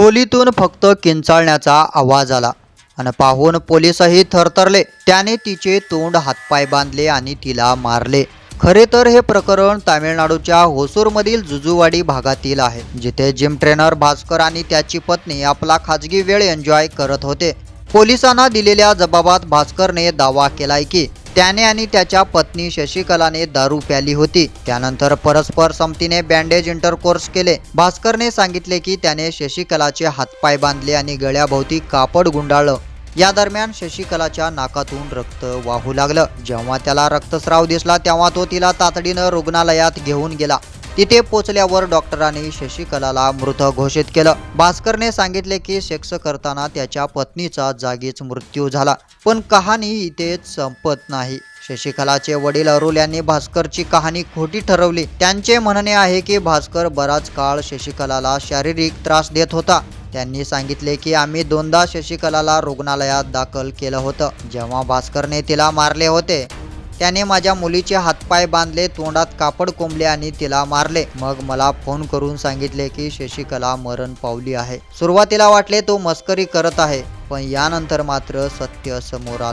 खोलीतून फक्त किंचाळण्याचा आवाज आला. आणि पाहून पोलीसही थरथरले. त्याने तिचे तोंड हातपाय बांधले आणि तिला मारले. खरे तर हे प्रकरण तामिळनाडूच्या होसूरमधील जुजुवाडी भागातील आहे जिथे जिम ट्रेनर भास्कर आणि त्याची पत्नी आपला खाजगी वेळ एन्जॉय करत होते. पोलिसांना दिलेल्या जबाबात भास्करने दावा केलाय की त्याने आणि त्याच्या पत्नी शशिकलाने दारू प्याली होती. त्यानंतर परस्पर समतीने बँडेज इंटरकोर्स केले. भास्करने सांगितले की त्याने शशिकलाचे हातपाय बांधले आणि गळ्याभोवती कापड गुंडाळलं. या दरम्यान शशिकलाच्या नाकातून रक्त वाहू लागलं. जेव्हा त्याला रक्तस्राव दिसला तेव्हा तो तिला तातडीनं रुग्णालयात घेऊन गेला. तिथे पोचल्यावर डॉक्टरांनी शशिकलाला मृत घोषित केलं. भास्करने सांगितले की सेक्स करताना त्याच्या पत्नीचा जागीच मृत्यू झाला पण कहाणी इथेच संपत नाही. शशिकलाचे वडील अरुल यांनी भास्करची कहाणी खोटी ठरवली. त्यांचे म्हणणे आहे की भास्कर बराच काळ शशिकलाला शारीरिक त्रास देत होता. त्यांनी सांगितले की आम्ही दोनदा शशिकलाला रुग्णालयात दाखल केलं होतं जेव्हा भास्करने तिला मारले होते. त्याने माझ्या मुलीचे हातपाय बांधले तोंडात कापड कोंबले आणि तिला मारले. मग मला फोन करून सांगितले की शशिकला मरण पावली आहे. सुरुवातीला वाटले तो मस्करी करत आहे पण यानंतर मात्र सत्य समोर आलं.